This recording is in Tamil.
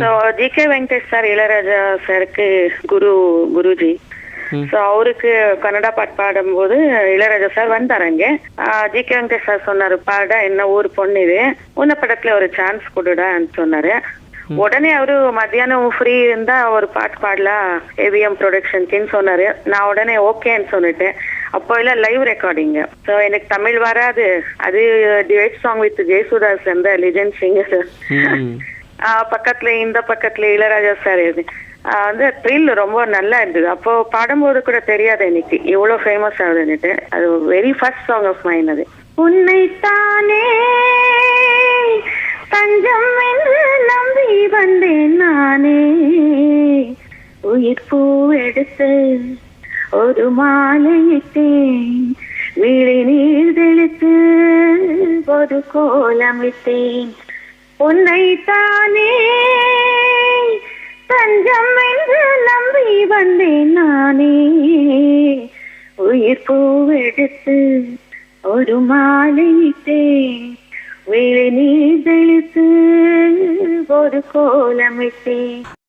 So G K Venkatesh sir Ilaiyaraaja சாருக்கு குரு குருஜி. ஸோ அவருக்கு கன்னடா பாட்டு பாடும்போது இளையராஜா சார் வந்தார் அங்கே. ஜி கே வெங்கடேஷ் சார் சொன்னாரு பாட என்ன ஊர் பொண்ணு இது? உன்ன படத்துல ஒரு சான்ஸ் கொடுடான்னு சொன்னாரு. உடனே அவரு மத்தியானம் ஃப்ரீ இருந்தா ஒரு பாட்டு பாடலாம் ஏவிஎம் ப்ரொடக்ஷனுக்குன்னு சொன்னாரு. நான் உடனே ஓகேன்னு சொல்லிட்டேன் அப்போ எல்லாம் லைவ் ரெக்கார்டிங் ஸோ எனக்கு தமிழ் வராது. அது டிவைட் சாங் வித் ஜெயசுதாஸ் அந்த லிஜெண்ட் சிங்கர் பக்கத்துல இந்த பக்கத்துல இளையராஜா சார் இது. வந்து த்ரில் ரொம்ப நல்லா இருந்தது. அப்போ பாடும்போது கூட தெரியாது எனக்கு. இவ்வளவு ஃபேமஸ் ஆகுதுன்னுட்டு அது very first song of mine அது. உன்னைத்தானே தஞ்சம் என்று நம்பி வந்தேன் நானே. உயிர் பூ எடுத்து ஒரு மாலையிட்டேன் விழி நீர் தெளித்து ஒரு கோலமிட்டேன் உன்னைத்தானே. தஞ்சம் என்று நம்பி வந்தேன் நானே. உயிர் பூவெடுத்து ஒரு மாலையிட்டேன் விழி நீர் தெளித்து ஒரு கோலமிட்டேன்